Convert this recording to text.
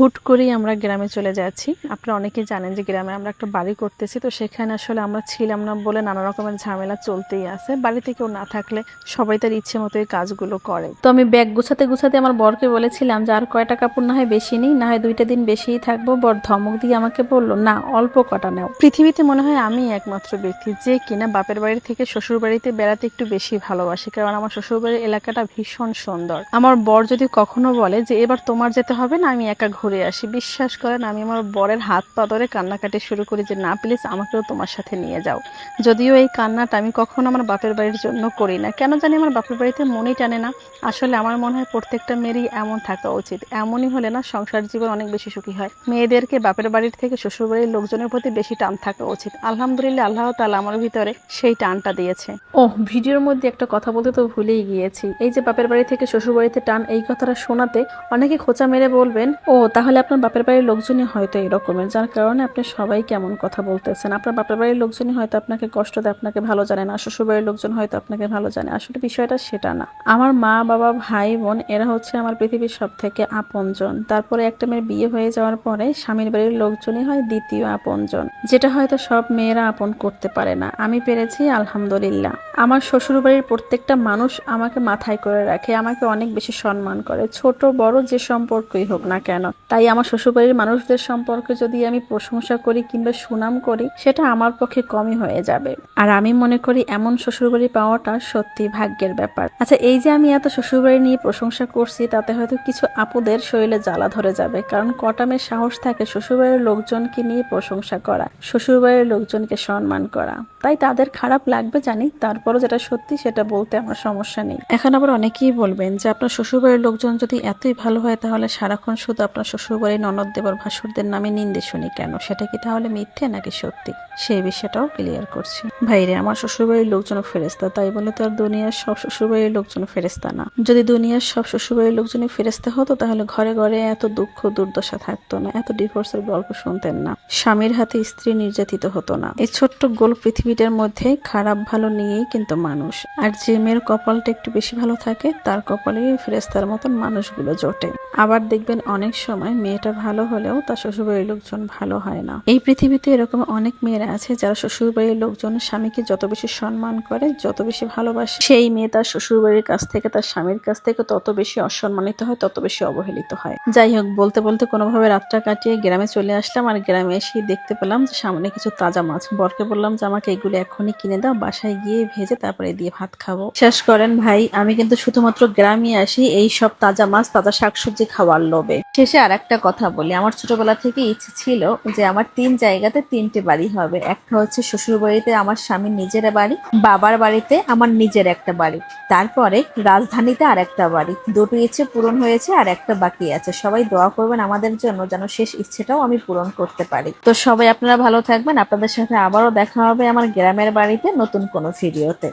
হুট করেই আমরা গ্রামে চলে যাচ্ছি। আপনারা অনেকেই জানেন যে গ্রামে আমরা একটা বাড়ি করতেছি, তো সেখানে আসলে আমরা ছিলাম না বলে নানা রকমের ঝামেলা চলতেই আছে। বাড়িতে কেউ না থাকলে সবাই তার ইচ্ছে মতো এই কাজগুলো করে। তো আমি ব্যাগ গুছাতে গুছাতে আমার বরকে বলেছিলাম যে, আর কয়টা কাপড় না হয় বেশি নেই, না হয় দুইটা দিন বেশিই থাকব। বর ধমক দিয়ে আমাকে বলল, না, অল্প কটা নেও। পৃথিবীতে মনে হয় আমি একমাত্র ব্যক্তি যে কিনা বাপের বাড়ি থেকে শ্বশুর বাড়িতে বেড়াতে একটু বেশি ভালোবাসি, কারণ আমার শ্বশুর বাড়ির এলাকাটা ভীষণ সুন্দর। আমার বর যদি কখনো বলে যে, এবার তোমার যেতে হবে না, আমি একা ঘুরে আসি। বিশ্বাস করেন, আমি আমার বরের হাত পা ধরে কান্নাকাটি শুরু করি যে, না, প্লিজ আমাকেও তোমার সাথে নিয়ে যাও। যদিও এই কান্নাটা আমি কখনো আমার বাপের বাড়ির জন্য করি না। কেন জানি আমার বাপের বাড়িতে মনেই টানে না। আসলে আমার মনে হয় প্রত্যেকটা মেয়েরই এমন থাকা উচিত। এমনই হলে না সংসার জীবন অনেক বেশি সুখী হয়। মেয়েদেরকে বাপের বাড়ির থেকে শ্বশুর বাড়ির লোকজনের প্রতি বেশি টান থাকা উচিত। আলহামদুলিল্লাহ, আল্লাহ তালা আমার ভিতরে সেই টানটা দিয়েছে। ও ভিডিওর মধ্যে একটা কথা বলতে তো ভুলেই গিয়েছি। এই যে বাপের বাড়ি থেকে শ্বশুর বাড়িতে টান, এই কথাটা শোনাতে অনেকে খোঁচা মেরে বলবেন, ও তাহলে আপনার বাপের বাড়ির লোকজনই হয়তো এরকমের, যার কারণে আপনি সবাই কেমন কথা বলতেছেন। আপনার বাপের বাড়ির লোকজনই হয়তো আপনাকে কষ্ট দেয়, আপনাকে ভালো জানে না। শ্বশুর বাড়ির লোকজন হয়তো আপনাকে ভালো জানে। আসলে বিষয়টা সেটা না। আমার মা, বাবা, ভাই, বোন, এরা হচ্ছে আমার পৃথিবীর সব থেকে আপনজন। তারপরে একটা মেয়ের বিয়ে হয়ে যাওয়ার পরে স্বামীর বাড়ির লোকজনই হয় দ্বিতীয় আপনজন। যেটা হয়তো সব মেয়েরা আপন করতে পারে না। আমি পেরেছি, আলহামদুলিল্লাহ। আমার শ্বশুর বাড়ির প্রত্যেকটা মানুষ আমাকে মাথায় করে রাখে, আমাকে অনেক বেশি সম্মান করে। ছোট, বড় যে সম্পর্কই হোক না কেন। তাই আমার শ্বশুরবাড়ির মানুষদের সম্পর্কে যদি আমি প্রশংসা করি কিংবা সুনাম করি, সেটা আমার পক্ষে কমই হয়ে যাবে। আর আমি মনে করি এমন শ্বশুরবাড়ি পাওয়াটা সত্যি ভাগ্যের ব্যাপার। আচ্ছা এই যে আমি এত শ্বশুরবাড়ি নিয়ে প্রশংসা করছি, তাতে হয়তো কিছু আপুদের শরীরে জ্বালা ধরে যাবে, কারণ কটামের সাহস থাকে শ্বশুরবাড়ির লোকজনকে নিয়ে প্রশংসা করা, শ্বশুরবাড়ির লোকজনকে সম্মান করা। তাই তাদের খারাপ লাগবে জানি, তারপরও যেটা সত্যি সেটা বলতে আমার সমস্যা নেই। এখন আবার অনেকেই বলবেন যে, আপনার শ্বশুরবাড়ির লোকজন যদি এতই ভালো হয়, তাহলে সারাক্ষণ শুধু আপনার শ্বশুরবাড়ির ননদ দেবর ভাসুরদের নামে নিন্দে শুনি কেন? সেটা কি তাহলে মিথ্যে নাকি সত্যি? সেই বিষয়টাও ক্লিয়ার করছি। ভাইরে, আমার শ্বশুরবাড়ির লোকজন ফেরেস্তা তাই বলে তো আর দুনিয়ার সব শ্বশুরবাড়ির লোকজন ফেরেস্তা না। যদি দুনিয়ার সব শ্বশুরবাড়ির লোকজনই ফেরেস্তা হতো, তাহলে ঘরে ঘরে এত দুঃখ, দুর্দশা থাকতো না, এত ডিভোর্সের গল্প শুনতেন না। স্বামীর হাতে স্ত্রী নির্যাতিত হতো না। এই ছোট্ট গোল পৃথিবীটার মধ্যে খারাপ ভালো নিয়েই কিন্তু মানুষ। আর যে মেয়ের কপালটা একটু বেশি ভালো থাকে, তার কপালে ফেরেস্তার মতন মানুষগুলো জোটে। আবার দেখবেন অনেক সময় মেয়েটা ভালো হলেও তার শ্বশুরবাড়ির লোকজন ভালো হয় না। এই পৃথিবীতে এরকম অনেক মেয়েরা আছে যারা শ্বশুরবাড়ির লোকজন স্বামীকে যত বেশি সম্মান করে, যত বেশি ভালোবাসে, সেই মেয়ে তার শ্বশুরবাড়ির কাছ থেকে, তার স্বামীর কাছ থেকে তত বেশি অসম্মানিত হয়, তত বেশি অবহেলিত হয়। যাই হোক, বলতে বলতে কোনোভাবে রাতটা কাটিয়ে গ্রামে চলে আসলাম আর গ্রামে এসে দেখতে পেলাম যে সামনে কিছু তাজা মাছ। বরকে বললাম যে, আমাকে এগুলো এখনই কিনে দাও, বাসায় গিয়ে ভেজে তারপরে দিয়ে ভাত খাব। শেষ করেন, ভাই, আমি কিন্তু শুধুমাত্র গ্রামে আসি, এই সব তাজা মাছ, তাজা শাকসবজি খাওয়ার লোভে। শেষে আর একটা কথা বলি। আমার ছোটবেলা থেকে ইচ্ছে ছিল যে আমার তিন জায়গাতে তিনটে বাড়ি হবে। একটা হচ্ছে শ্বশুর বাড়িতে আমার স্বামীর নিজের বাড়ি, বাবার বাড়িতে আমার নিজের একটা বাড়ি। তারপরে রাজধানীতে আর একটা বাড়ি। দুটো ইচ্ছে পূরণ হয়েছে আর একটা বাকি আছে। সবাই দোয়া করবেন আমাদের জন্য যেন শেষ ইচ্ছেটাও আমি পূরণ করতে পারি। তো সবাই আপনারা ভালো থাকবেন। আপনাদের সাথে আবারও দেখা হবে আমার গ্রামের বাড়িতে নতুন কোনো ভিডিওতে।